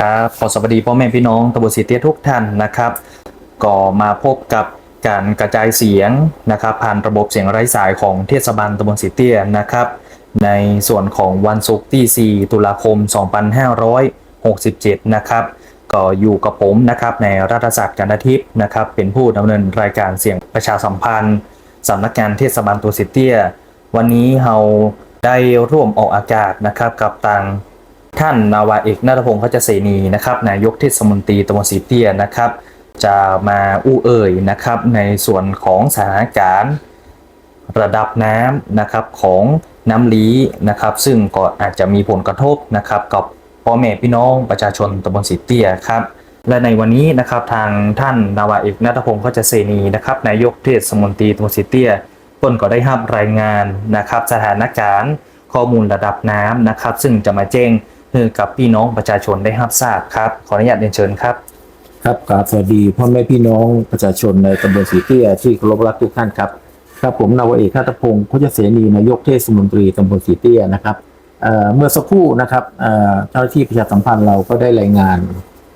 ครับขอสวัสดีพ่อแม่พี่น้องตบสีเตี้ยทุกท่านนะครับ ก็มาพบกับการกระจายเสียงนะครับผ่านระบบเสียงไร้สายของเทศบาลตำบลสีเตี้ยนะครับ ในส่วนของวันศุกร์ที่ 4 ตุลาคม 2567 นะครับ ก็อยู่กับผมนะครับในรัฐศาสตร์การอาทิตย์นะครับ เป็นผู้ดำเนินรายการเสียงประชาสัมพันธ์สำนักงานเทศบาลตัวสีเตี้ย วันนี้เราได้ร่วมออกอากาศนะครับกับทาง ท่านนาวาเอกนัทพงศ์พัชเสนีนะครับนายกเทศมนตรีตำบลสีเตี้ยนะครับ จะมาอู้เอ่ยนะครับในส่วนของสถานการณ์ระดับน้ำนะครับของน้ำลีนะครับ ซึ่งก็อาจจะมีผลกระทบนะครับกับพ่อแม่พี่น้องประชาชนตำบลสีเตี้ยครับและในวันนี้นะครับทางท่านนาวาเอกนัทพงศ์พัชเสนีนะครับนายกเทศมนตรีตำบลสีเตี้ยเพิ่นก็ได้รับรายงานนะครับ สถานการณ์ข้อมูลระดับน้ำนะครับ ซึ่งจะมาแจ้ง ให้กับพี่น้องประชาชนได้รับทราบครับ ขออนุญาตเรียนเชิญครับครับกราบสวัสดีพ่อแม่พี่น้องประชาชนในตำบลสีเตี้ยที่เคารพรักทุกท่านครับครับผมนาวเอกฆาตพงศ์พุทธเสนีนายกเทศมนตรีตำบลสีเตี้ยนะครับเเมื่อสักครู่นะครับเจ้าหน้าที่ประชาสัมพันธ์เราก็ได้รายงาน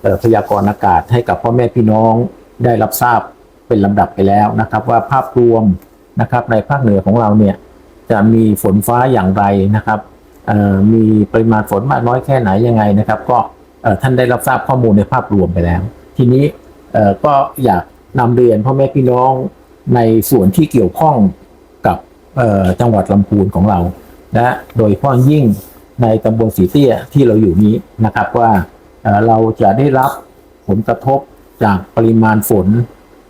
เอ่อพยากรณ์อากาศให้กับพ่อแม่พี่น้องได้รับทราบเป็นลำดับไปแล้วนะครับ ว่าภาพรวมนะครับในภาคเหนือของเราเนี่ยจะมีฝนฟ้าอย่างไรนะครับ มีปริมาณฝนมากน้อยแค่ไหนยังไงนะครับ ก็ท่านได้รับทราบข้อมูลในภาพรวมไปแล้ว ทีนี้ก็อยากนำเรียนพ่อแม่พี่น้องในส่วนที่เกี่ยวข้องกับจังหวัดลำพูนของเรานะโดยเฉพาะยิ่งในตำบลสีเตี้ยที่เราอยู่นี้นะครับว่าเราจะได้รับผลกระทบจากปริมาณฝน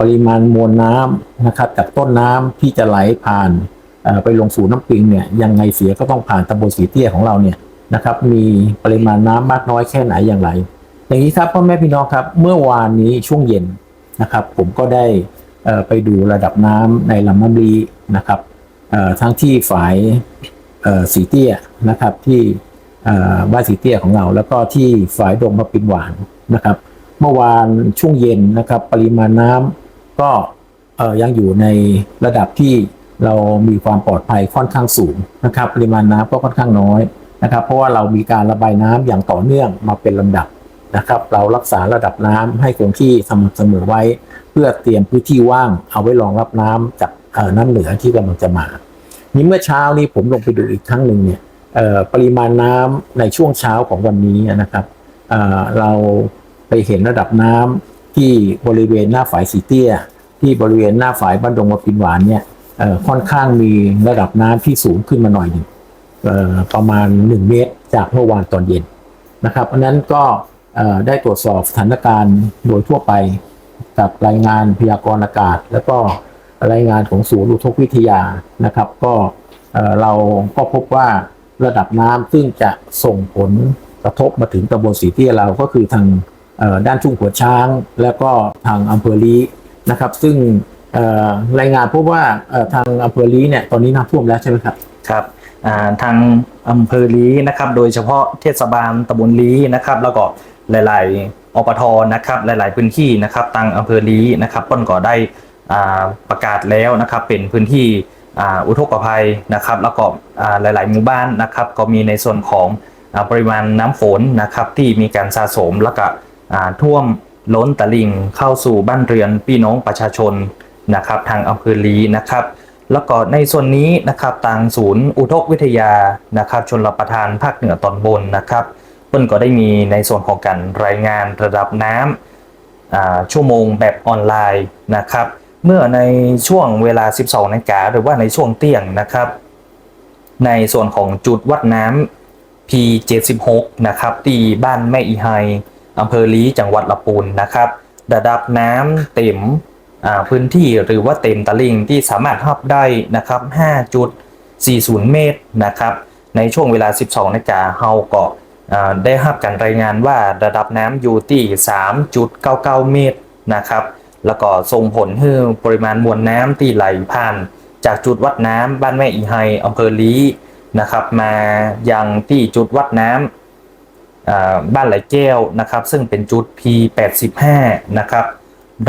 ปริมาณมวลน้ำนะครับ จากต้นน้ำที่จะไหลผ่าน ไปลงสู่น้ำปิงเนี่ยยังไงเสียก็ต้องผ่านตำบลสีเตี้ยของเราเนี่ยนะครับมีปริมาณน้ำมากน้อยแค่ไหนอย่างไร อย่างนี้ครับพ่อแม่พี่น้องครับเมื่อวานนี้ช่วงเย็นนะครับ ผมก็ได้ไปดูระดับน้ำในลำน้ำลีนะครับทั้งที่ฝายสีเตี้ยนะครับที่บ้านสีเตี้ยของเรา แล้วก็ที่ฝายดงมะปินหวานนะครับ เมื่อวานช่วงเย็นนะครับ ปริมาณน้ำก็ยังอยู่ในระดับที่ เรามีความปลอดภัยค่อนข้างสูงนะครับ ปริมาณน้ำก็ค่อนข้างน้อยนะครับ เพราะว่าเรามีการระบายน้ำอย่างต่อเนื่องมาเป็นลำดับนะครับ เรารักษาระดับน้ำให้คงที่สม่ำเสมอไว้ เพื่อเตรียมพื้นที่ว่างเอาไว้รองรับน้ำจากน้ำเหนือที่กำลังจะมา นี้เมื่อเช้านี้ผมลงไปดูอีกครั้งหนึ่งเนี่ยปริมาณน้ำในช่วงเช้าของวันนี้นะครับเเราไปเห็นระดับน้ำที่บริเวณหน้าฝายสีเตี้ย ที่บริเวณหน้าฝายบ้านดงมะปินหวานเนี่ย ค่อนข้างมีระดับน้ำที่สูงขึ้นมาหน่อยหนึ่งประมาณ 1 เมตรจากเมื่อวานตอนเย็นนะครับเพราะฉะนั้นก็ได้ตรวจสอบสถานการณ์โดยทั่วไปกับรายงานพยากรณ์อากาศ แล้วก็รายงานของศูนย์อุทกวิทยานะครับ ก็เราก็พบว่าระดับน้ำซึ่งจะส่งผลกระทบมาถึงตำบลสีเตี้ยเราก็คือทางด้านทุ่งหัวช้าง แล้วก็ทางอำเภอลีนะครับ ซึ่ง รายงานพบว่าทางอำเภอลีเนี่ยตอนนี้น้ำท่วมแล้วใช่ไหมครับครับทางอำเภอลีนะครับ โดยเฉพาะเทศบาลตำบลลีนะครับ แล้วก็หลาย ๆอปทนะครับหลาย ๆ พื้นที่นะครับทางอำเภอลีนะครับเปิ้นก็ได้ประกาศแล้วนะครับเป็นพื้นที่อุทกภัยนะครับ แล้วก็อ่าหลาย ๆ หมู่บ้านนะครับ ก็มีในส่วนของปริมาณน้ำฝนนะครับที่มีการสะสมแล้วก็ท่วมล้นตลิ่งเข้าสู่บ้านเรือนพี่น้องประชาชน นะครับทางอำเภอลีนะครับ แล้วก็ในส่วนนี้นะครับทางศูนย์อุทกวิทยานะครับชนรประทานภาคเหนือตอนบนนะครับเพิ่นก็ได้มีในส่วนของการรายงานระดับน้ำอ่าชั่วโมงแบบออนไลน์นะครับ เมื่อในช่วงเวลา 12นาฬิกาหรือว่าในช่วงเที่ยงนะครับ ในส่วนของจุดวัดน้ำ P76 นะครับที่บ้านแม่อีไฮอำเภอลีจังหวัดลำพูนนะครับ ระดับน้ำเต็ม พื้นที่หรือว่าเต็มตลิ่งที่สามารถรับได้นะครับ 5.40 เมตรนะครับ ในช่วงเวลา 12นาฬิกาเฮาก็อ่าได้รับการรายงานว่าระดับน้ำอยู่ที่ 3.99 เมตรนะครับ แล้วก็ส่งผลให้ปริมาณมวลน้ำที่ไหลผ่าน จากจุดวัดน้ำบ้านแม่อีไฮอำเภอลีนะครับ มายังที่จุดวัดน้ำบ้านไหลแก้วนะครับ ซึ่งเป็นจุด P85 นะครับ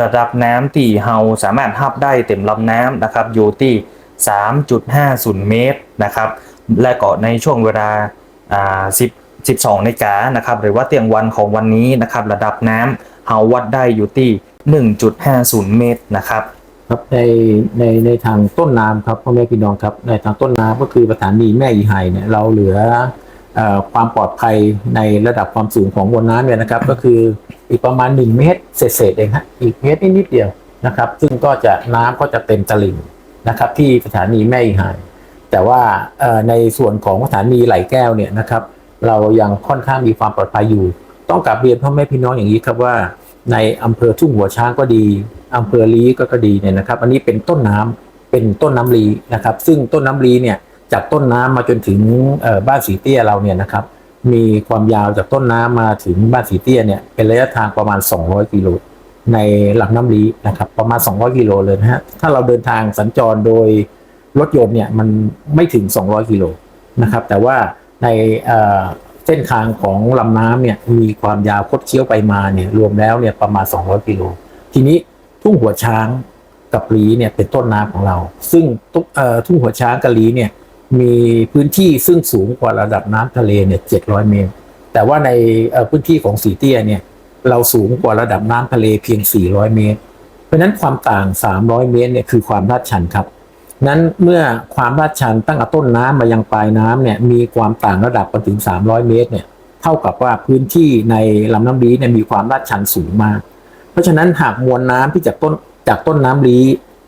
ระดับน้ำที่เฮาสามารถหับได้เต็มลำน้ำนะครับอยู่ที่ 3.50 เมตรนะครับและก็ในช่วงเวลา10 12นาฬิกานะครับหรือว่าเตียงวันของวันนี้นะครับระดับน้ำเฮาวัดได้อยู่ที่ 1.50 เมตรนะครับครับในในในทางต้นน้ำครับพ่อแม่พี่น้องครับในทางต้นน้ำก็คือสถานีแม่อีไฮเนี่ยเราเหลืออความปลอดภัยในระดับความสูงของมวลน้ำเนี่ยนะครับ ก็คือ อีกประมาณ 1 เมตรเศษๆเองฮะอีกเมตรนิดเดียวนะครับ ซึ่งก็จะน้ำก็จะเต็มตลิ่งนะครับ ที่สถานีแม่อีไฮแต่ว่าในส่วนของสถานีไหลแก้วเนี่ยนะครับ เรายังค่อนข้างมีความปลอดภัยอยู่ ต้องกลับเรียนพ่อแม่พี่น้องอย่างนี้ครับว่า ในอำเภอทุ่งหัวช้างก็ดีอำเภอลีก็ก็ดีเนี่ยนะครับ อันนี้เป็นต้นน้ำเป็นต้นน้ำลีนะครับ ซึ่งต้นน้ำลีเนี่ยจากต้นน้ำมาจนถึงบ้านสีเตี้ยเราเนี่ยนะครับ มีความยาวจากต้นน้ำมาถึงบ้านสีเตี้ยเนี่ยเป็นระยะทางประมาณ 200 กิโลในลำน้ำลีนะครับ ประมาณ 200 กิโลเลยนะฮะถ้าเราเดินทางสัญจรโดยรถยนต์เนี่ยมันไม่ถึง 200 กิโลนะครับ แต่ว่าในเส้นทางของลำน้ำเนี่ยมีความยาวคดเคี้ยวไปมาเนี่ยรวมแล้วเนี่ยประมาณ 200 กิโลทีนี้ทุ่งหัวช้างกับลีเนี่ยเป็นต้นน้ำของเรา ซึ่งทุกเอ่อทุ่งหัวช้างกับลีเนี่ย มีพื้นที่ซึ่งสูงกว่าระดับน้ำทะเลเนี่ย700เมตร แต่ว่าในพื้นที่ของสีเตี้ยเนี่ยเราสูงกว่าระดับน้ำทะเลเพียง 400 เมตร เพราะฉะนั้นความต่าง 300 เมตรเนี่ยคือความลาดชันครับ นั้นเมื่อความลาดชันตั้งแต่ต้นน้ำมายังปลายน้ำเนี่ยมีความต่างระดับกันถึง 300 เมตรเนี่ยเท่ากับว่าพื้นที่ในลำน้ำลีเนี่ยมีความลาดชันสูงมาก เพราะฉะนั้นหากมวลน้ำที่จากต้นจากต้นน้ำลี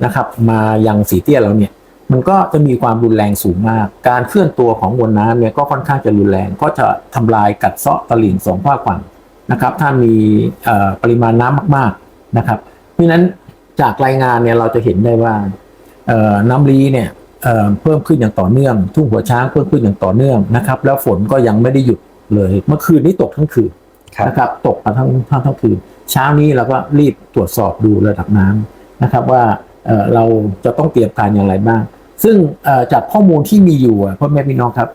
นะครับ มายังสีเตี้ยเราเนี่ย มันก็จะมีความรุนแรงสูงมาก การเคลื่อนตัวของมวลน้ำเนี่ยก็ค่อนข้างจะรุนแรง ก็จะทำลายกัดเซาะตลิ่งสองภาคฝั่งนะครับ ถ้ามีเอ่อปริมาณน้ำมากๆนะครับ เพราะฉะนั้นจากรายงานเนี่ยเราจะเห็นได้ว่าเอ่อน้ำลีเนี่ยเอ่อเพิ่มขึ้นอย่างต่อเนื่อง ทุ่งหัวช้างเพิ่มขึ้นอย่างต่อเนื่องนะครับ แล้วฝนก็ยังไม่ได้หยุดเลย เมื่อคืนนี้ตกทั้งคืนครับนะครับ ตกมาทั้งทั้งทั้งคืน เช้านี้เราก็รีบตรวจสอบดูระดับน้ำนะครับว่าเอ่อเราจะต้องเตรียมการอย่างไรบ้าง ซึ่งจากข้อมูลที่มีอยู่พ่อแม่พี่น้องครับ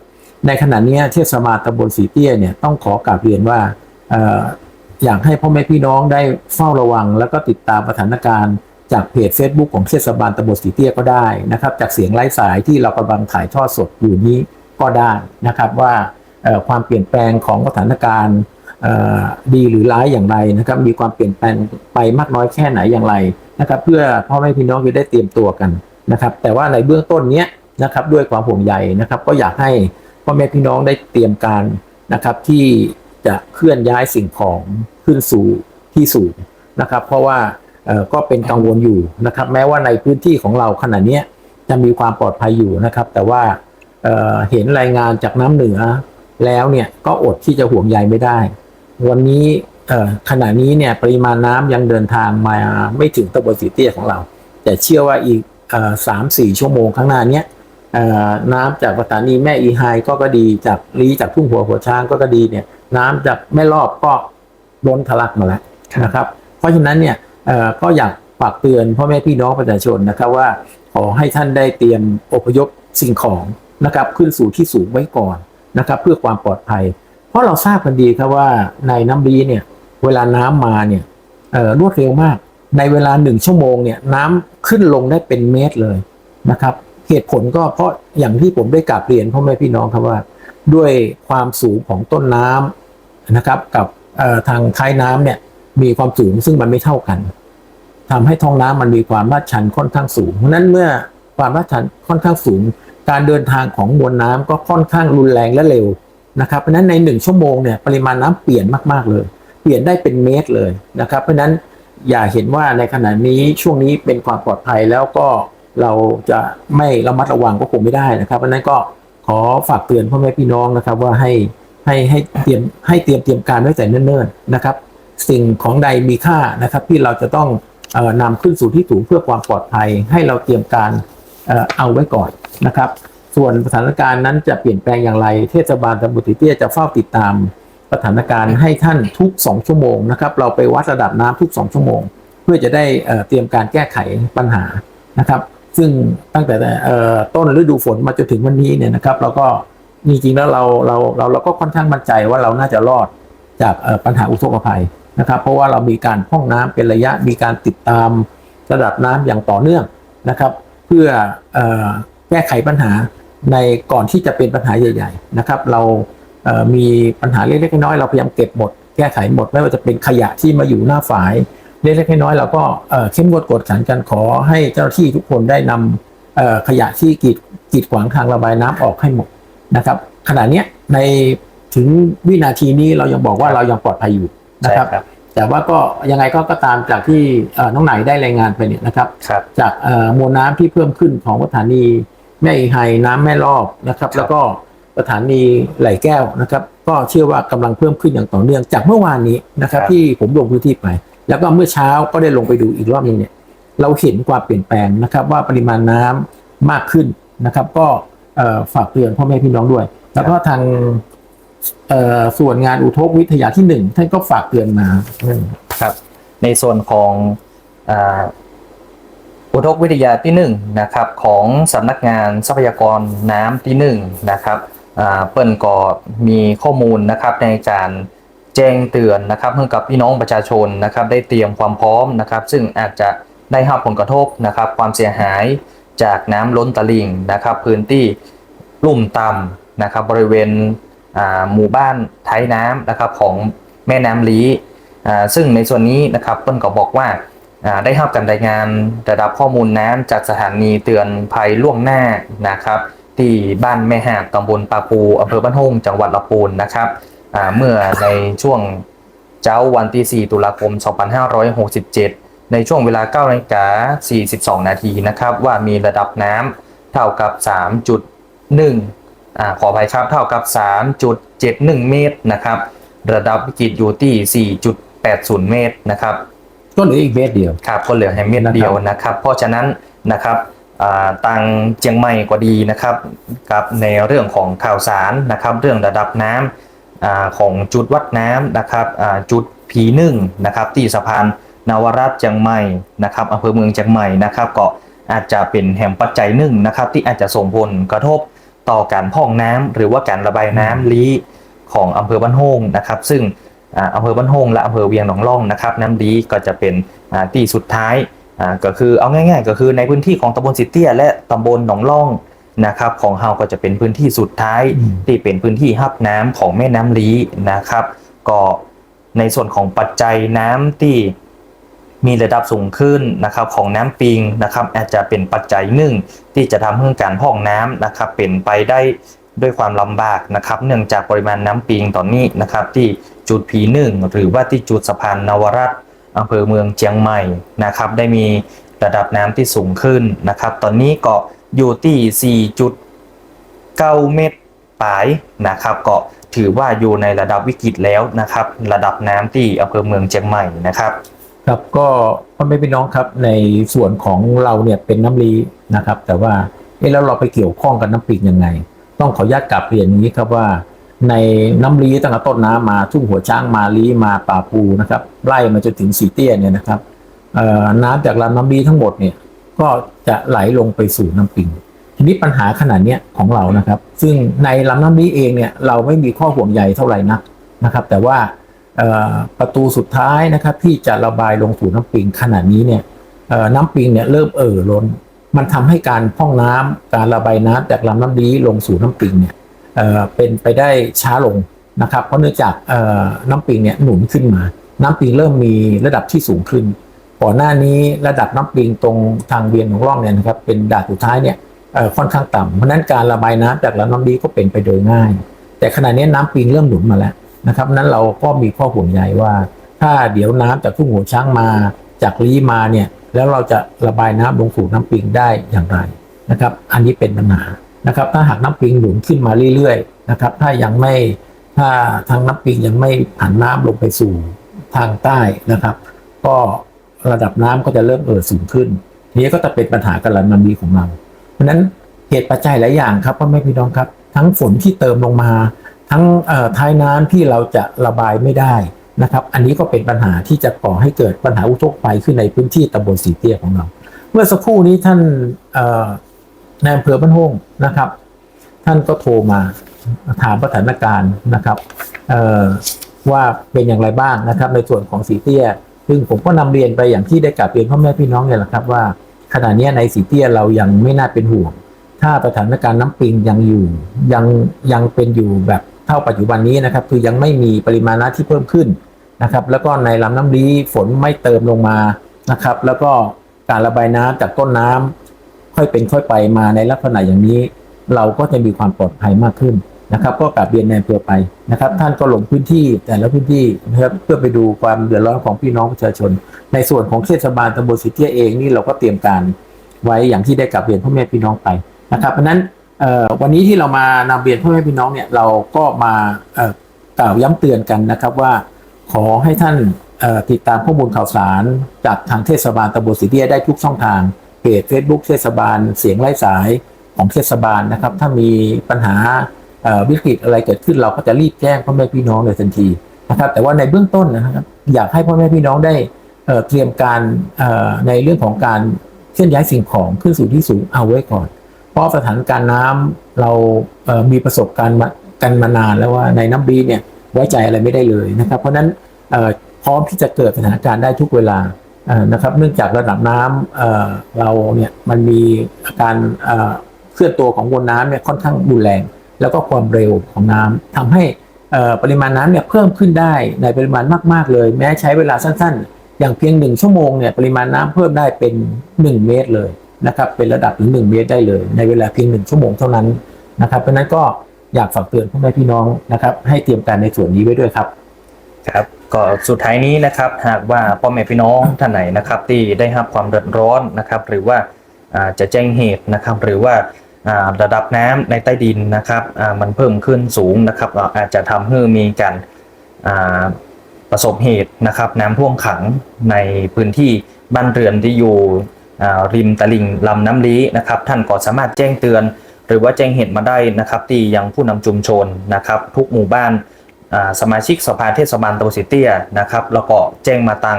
ในขณะนี้เทศบาลตำบลสีเตี้ยเนี่ยต้องขอกราบเรียนว่าอยากให้พ่อแม่พี่น้องได้เฝ้าระวัง แล้วก็ติดตามสถานการณ์จากเพจ Facebook ของเทศบาลตำบลสีเตี้ยก็ได้นะครับ จากเสียงไร้สายที่เรากำลังถ่ายทอดสดอยู่นี้ก็ได้นะครับว่าความเปลี่ยนแปลงของสถานการณ์ดีหรือร้ายอย่างไรนะครับ มีความเปลี่ยนแปลงไปมากน้อยแค่ไหนอย่างไรนะครับ เพื่อพ่อแม่พี่น้องจะได้เตรียมตัวกัน นะครับ แต่ว่าในเบื้องต้นเนี้ยนะครับด้วยความห่วงใยนะครับ ก็อยากให้พ่อแม่พี่น้องได้เตรียมการนะครับ ที่จะเคลื่อนย้ายสิ่งของขึ้นสู่ที่สูงนะครับ เพราะว่าเออก็เป็นกังวลอยู่นะครับ แม้ว่าในพื้นที่ของเราขณะนี้จะมีความปลอดภัยอยู่นะครับ แต่ว่าเออเห็นรายงานจากน้ำเหนือแล้วเนี่ยก็อดที่จะห่วงใยไม่ได้ วันนี้เออขณะนี้เนี่ยปริมาณน้ำยังเดินทางมาไม่ถึงตำบลสีเตี้ยของเรา แต่เชื่อว่าอีก สามสี่ชั่วโมงข้างหน้าเนี้ยเอ่อน้ำจากสถานีแม่อีไฮก็ก็ดีจากลีจากทุ่งหัวหัวช้างก็ก็ดีเนี่ย น้ำจากแม่รอบก็ล้นทะลักมาแล้วนะครับ เพราะฉะนั้นเนี่ยเอ่อก็อยากฝากเตือนพ่อแม่พี่น้องประชาชนนะครับว่าขอให้ท่านได้เตรียมอพยพสิ่งของนะครับขึ้นสู่ที่สูงไว้ก่อนนะครับเพื่อความปลอดภัย เพราะเราทราบกันดีครับว่าในน้ำดีเนี่ยเวลาน้ำมาเนี่ยเอ่อรวดเร็วมาก ในเวลาหนึ่งชั่วโมงเนี่ยน้ำขึ้นลงได้เป็นเมตรเลยนะครับ เหตุผลก็เพราะอย่างที่ผมได้กราบเรียนพ่อแม่พี่น้องครับว่า ด้วยความสูงของต้นน้ำนะครับกับทางท้ายน้ำเนี่ยมีความสูงซึ่งมันไม่เท่ากันทำให้ท้องน้ำมันมีความลาดชันค่อนข้างสูงเพราะนั้นเมื่อความลาดชันค่อนข้างสูง การเดินทางของมวลน้ำก็ค่อนข้างรุนแรงและเร็วนะครับเพราะนั้นในหนึ่งชั่วโมงเนี่ยปริมาณน้ำเปลี่ยนมากๆเลย เปลี่ยนได้เป็นเมตรเลยนะครับ เพราะนั้น อย่าเห็นว่าในขณะนี้ช่วงนี้เป็นความปลอดภัยแล้วก็เราจะไม่ระมัดระวังก็คงไม่ได้นะครับเพราะนั้นก็ขอฝากเตือนพ่อแม่พี่น้องนะครับว่าให้ให้ให้เตรียมให้เตรียมเตรียมการไว้แต่เนิ่นๆนะครับ สิ่งของใดมีค่านะครับ ที่เราจะต้องออนำขึ้นสู่ที่สูงเพื่อความปลอดภัย ให้เราเตรียมการเอ่อเอาไว้ก่อนนะครับ ส่วนสถานการณ์นั้นจะเปลี่ยนแปลงอย่างไร เทศบาลตำบลติเตี้ยจะเฝ้าติดตาม สถานการณ์ให้ท่านทุก 2 ชั่วโมงนะครับ เราไปวัดระดับน้ำทุก 2 ชั่วโมง เพื่อจะได้เตรียมการแก้ไขปัญหานะครับ ซึ่งตั้งแต่ต้นฤดูฝนมาจนถึงวันนี้เนี่ยนะครับ เราก็จริงๆแล้วเราเราเราเราก็ค่อนข้างมั่นใจว่าเราน่าจะรอดจากปัญหาอุทกภัยนะครับ เพราะว่าเรามีการพร่องน้ำเป็นระยะมีการติดตามระดับน้ำอย่างต่อเนื่องนะครับ เพื่อออแก้ไขปัญหาในก่อนที่จะเป็นปัญหาใหญ่ ๆ นะครับ เรา มีปัญหาเล็กๆน้อยๆเราพยายามเก็บหมดแก้ไขหมดไม่ว่าจะเป็นขยะที่มาอยู่หน้าฝายเล็กๆน้อยๆเราก็เอ่อเข้มงวดกวดขันกันขอให้เจ้าหน้าที่ทุกคนได้นำเอ่อขยะที่กีดกีดขวางทางระบายน้ำออกให้หมดนะครับขณะเนี้ยในถึงวินาทีนี้เรายังบอกว่าเรายังปลอดภัยอยู่นะใช่ครับครับ แต่ว่าก็ยังไงก็ก็ตามจากที่เอ่อน้องไหนได้รายงานไปเนี่ยนะครับครับจากเอ่อมวลน้ำที่เพิ่มขึ้นของสถานีแม่อีไฮน้ำแม่ลอกนะครับครับ แล้วก็ สถานีไหลแก้วนะครับ ก็เชื่อว่ากำลังเพิ่มขึ้นอย่างต่อเนื่องจากเมื่อวานนี้นะครับ ที่ผมลงพื้นที่ไป แล้วก็เมื่อเช้าก็ได้ลงไปดูอีกรอบหนึงเนี่ย เราเห็นความเปลี่ยนแปลงนะครับ ว่าปริมาณน้ำมากขึ้นนะครับ ก็เอ่อฝากเตือนพ่อแม่พี่น้องด้วย แล้วก็ทางเอ่อส่วนงานอุทกวิทยาที่หนึ่งท่านก็ฝากเตือนมาอืมครับ ในส่วนของอาอุทกวิทยาที่หนึ่งนะครับของสำนักงานทรัพยากรน้ำที่หนึ่งนะครับอ่า เปิ้นก็มีข้อมูลนะครับในการแจ้งเตือนนะครับให้กับพี่น้องประชาชนนะครับได้เตรียมความพร้อมนะครับ ซึ่งอาจจะได้รับผลกระทบนะครับความเสียหายจากน้ำล้นตลิ่งนะครับ พื้นที่ลุ่มต่ำนะครับบริเวณหมู่บ้านท้ายน้ำนะครับของแม่น้ำลีอ่าซึ่งในส่วนนี้นะครับเปิ้ลก็บอกว่าอ่าได้รับการรายงานระดับข้อมูลน้ำจากสถานีเตือนภัยล่วงหน้านะครับ ที่บ้านแม่หาดตำบลปาปูอำเภอบ้านโฮงจังหวัดลำพูนนะครับอ่าเมื่อในช่วงเช้าวันที่ 4 ตุลาคม 2567 ในช่วงเวลา9นาฬิกา42 นาทีนะครับ ว่ามีระดับน้ำเท่ากับ 3.1อ่าขออภัยครับเท่ากับ 3.71 เมตรนะครับ ระดับวิกฤตอยู่ที่ 4.80 เมตรนะครับ ก็เหลืออีกเมตรเดียวครับก็เหลือแค่เมตรเดียวนะครับ เพราะฉะนั้นนะครับ อ่าตังเจียงใหม่ก็ดีนะครับกับในเรื่องของข่าวสารนะครับ เรื่องระดับน้ำอาของจุดวัดน้ำนะครับอ่าจุดผีหนึ่งนะครับที่สะพานนวรัตน์เจียงใหม่นะครับอำเภอเมืองเจียงใหม่นะครับก็อาจจะเป็นแห่งปัจจัยหนึ่งนะครับที่อาจจะส่งผลกระทบต่อการพ่องน้ำหรือว่าการระบายน้ำลี้ของอำเภอบ้านโฮงนะครับ ซึ่งอ่าอำเภอบ้านโฮงและอำเภอเวียงหนองล่องนะครับ น้ำดีก็จะเป็นอ่าที่สุดท้าย อ่าก็คือเอาง่าย ๆ ก็คือในพื้นที่ของตำบลสิเตียและตำบลหนองล่องนะครับของเฮาก็จะเป็นพื้นที่สุดท้ายอืมที่เป็นพื้นที่ฮับน้ำของแม่น้ำลีนะครับ ก็ในส่วนของปัจจัยน้ำที่มีระดับสูงขึ้นนะครับของน้ำปิงนะครับ อาจจะเป็นปัจจัยหนึ่งที่จะทำให้การพร่องน้ำนะครับเป็นไปได้ด้วยความลำบากนะครับ เนื่องจากปริมาณน้ำปิงตอนนี้นะครับ ที่จุดผีหนึ่งหรือว่าที่จุดสะพานนวรัตน์ อำเภอเมืองเชียงใหม่นะครับ ได้มีระดับน้ำที่สูงขึ้นนะครับ ตอนนี้เก็อยู่ที่ 4.9 เมตรปลายนะครับ ก็ถือว่าอยู่ในระดับวิกฤตแล้วนะครับ ระดับน้ำที่อำเภอเมืองเชียงใหม่นะครับครับก็พ่อแม่พี่น้องครับในส่วนของเราเนี่ยเป็นน้ำลีนะครับ แต่ว่าเอ๊ะแล้วเราไปเกี่ยวข้องกับน้ำปิงยังไง ต้องขออนุญาตกลับเรียนอย่างนี้ครับว่า ในน้ำลีตั้งแต่ต้นน้ำมาทุ่งหัวช้างมาลีมาป่าปูนะครับไล่มาจนถึงสีเตี้ยเนี่ยนะครับน้ำจากลำน้ำลีทั้งหมดเนี่ยก็จะไหลลงไปสู่น้ำปิงทีนี้ปัญหาขนาดเนี้ยของเรานะครับ ซึ่งในลำน้ำลีเองเนี่ยเราไม่มีข้อห่วงใยเท่าไหร่นักนะครับ แต่ว่าประตูสุดท้ายนะครับที่จะระบายลงสู่น้ำปิงขนาดนี้เนี่ยน้ำปิงเนี่ยเริ่มเอ่อล้น มันทำให้การพ่องน้ำการระบายน้ำจากลำน้ำดีลงสู่น้ำปิงเนี่ย เป็นไปได้ช้าลงนะครับ เพราะเนื่องจากน้ำปิงเนี่ยหนุนขึ้นมา น้ำปิงเริ่มมีระดับที่สูงขึ้น ก่อนหน้านี้ระดับน้ำปิงตรงทางเวียนของร่องเนี่ยนะครับเป็นด่านสุดท้ายเนี่ยค่อนข้างต่ำเพราะฉะนั้นการระบายน้ำจากลำน้ำดีก็เป็นไปโดยง่าย แต่ขณะนี้น้ำปิงเริ่มหนุนมาแล้วนะครับนั้นเราก็มีข้อห่วงใยว่า ถ้าเดี๋ยวน้ำจากทุ่งหัวช้างมาจากลีมาเนี่ยแล้วเราจะระบายน้ำลงสู่น้ำปิงได้อย่างไรนะครับ อันนี้เป็นปัญหา นะครับถ้าหากน้ำปิงหนุนขึ้นมาเรื่อยๆนะครับถ้ายังไม่ถ้าทางน้ำปิงยังไม่ผันน้ำลงไปสู่ทางใต้นะครับ ก็ระดับน้ำก็จะเริ่มเอ่อสูงขึ้นทีนี้ก็จะเป็นปัญหากับลำน้ำดีของเรา เพราะฉะนั้นเหตุปัจจัยหลายอย่างครับพ่อแม่พี่น้องครับ ทั้งฝนที่เติมลงมา ทั้งเอ่อท้ายน้ำที่เราจะระบายไม่ได้นะครับ อันนี้ก็เป็นปัญหาที่จะก่อให้เกิดปัญหาอุทกภัยขึ้นในพื้นที่ตำบลสีเตี้ยของเรา เมื่อสักครู่นี้ท่าน เอ่อนอำเภอบ้านโฮงนะครับ ท่านก็โทรมาถามสถานการณ์นะครับว่าเป็นอย่างไรบ้างนะครับ ในส่วนของสีเตี้ย ซึ่งผมก็นำเรียนไปอย่างที่ได้กลับเรียนพ่อแม่พี่น้องเนี่ยแหละครับว่าขณะนี้ในสีเตี้ยเรายังไม่น่าเป็นห่วง ถ้าสถานการณ์น้ำปิงยังอยู่ยังยังเป็นอยู่แบบเท่าปัจจุบันนี้นะครับ คือยังไม่มีปริมาณน้ำที่เพิ่มขึ้นนะครับ แล้วก็ในลำน้ำลีฝนไม่เติมลงมานะครับ แล้วก็การระบายน้ำจากต้นน้ำ ค่อยเป็นค่อยไปมาในลักษณะอย่างนี้ เราก็จะมีความปลอดภัยมากขึ้นนะครับ ก็กลับเรียนในอำเภอไปนะครับ ท่านก็ลงพื้นที่แต่ละพื้นที่นะครับเพื่อไปดูความเดือดร้อนของพี่น้องประชาชน ในส่วนของเทศบาลตำบลสิเทียเองนี่เราก็เตรียมการไว้อย่างที่ได้กลับเรียนพ่อแม่พี่น้องไปนะครับ เพราะนั้นวันนี้ที่เรามานำเรียนพ่อแม่พี่น้องเนี่ยเราก็มาเอ่อกล่าวย้ำเตือนกันนะครับว่า ขอให้ท่านติดตามข้อมูลข่าวสารจากทางเทศบาลตำบลสิเทียได้ทุกช่องทาง เพจ Facebook เทศบาล เสียงไร้สายของเทศบาลนะครับ ถ้ามีปัญหาวิกฤตอะไรเกิดขึ้นเราก็จะรีบแจ้งพ่อแม่พี่น้องเลยทันทีนะครับแต่ว่าในเบื้องต้นนะครับอยากให้พ่อแม่พี่น้องได้เตรียมการในเรื่องของการเคลื่อนย้ายสิ่งของขึ้นสู่ที่สูงเอาไว้ก่อน เพราะสถานการณ์น้ำเรามีประสบการณ์กันมานานแล้วว่าในน้ำบีเนี่ยไว้ใจอะไรไม่ได้เลยนะครับ เพราะฉะนั้นพร้อมที่จะเกิดสถานการณ์ได้ทุกเวลา นะครับเนื่องจากระดับน้ำเอ่อเราเนี่ยมันมีอาการเคลื่อนตัวของมวลน้ำเนี่ยค่อนข้างรุนแรง แล้วก็ความเร็วของน้ำทำให้ปริมาณน้ำเนี่ยเพิ่มขึ้นได้ในปริมาณมาก ๆ เลย แม้ใช้เวลาสั้น ๆ อย่างเพียงหนึ่งชั่วโมงเนี่ยปริมาณน้ำเพิ่มได้เป็น 1 เมตรเลยนะครับเป็นระดับถึง 1 เมตรได้เลย ในเวลาเพียงหนึ่งชั่วโมงเท่านั้นนะครับเพราะฉะนั้นก็อยากฝากเตือนพ่อแม่พี่น้องนะครับให้เตรียมการในส่วนนี้ไว้ด้วยครับครับ ก็สุดท้ายนี้นะครับหากว่าพ่อแม่พี่น้องท่านไหนนะครับที่ได้รับความเดือดร้อนนะครับ หรือว่าจะแจ้งเหตุนะครับ หรือว่าระดับน้ำในใต้ดินนะครับมันเพิ่มขึ้นสูงนะครับอาจจะทำให้มีการประสบเหตุนะครับน้ำท่วมขังในพื้นที่บ้านเรือนที่อยู่ริมตลิ่งลำน้ำลี้นะครับ ท่านก็สามารถแจ้งเตือน หรือว่าแจ้งเหตุมาได้นะครับ ที่ยังผู้นำชุมชนนะครับ ทุกหมู่บ้าน สมาชิกสภาเทศบาลตัวสิเตียนะครับแล้วก็แจ้งมาตัง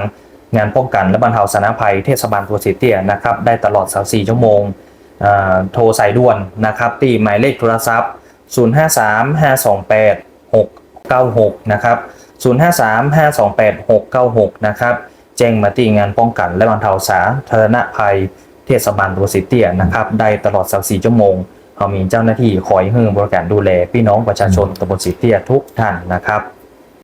งานป้องกันและบรรเทาสาธารณภัยเทศบาลตัวสิเตียนะครับได้ตลอด 24 ชั่วโมงโทรสายด่วนนะครับที่หมายเลขโทรศัพท์ 053-528-696 นะครับ 053-528-696 นะครับ แจ้งมาที่งานป้องกันและบรรเทาสาธารณภัยเทศบาลตัวสิเตียนะครับได้ตลอด 24 ชั่วโมง เขามีเจ้าหน้าที่คอยให้บริการดูแลพี่น้องประชาชนตำบลสิเตียทุกท่านนะครับ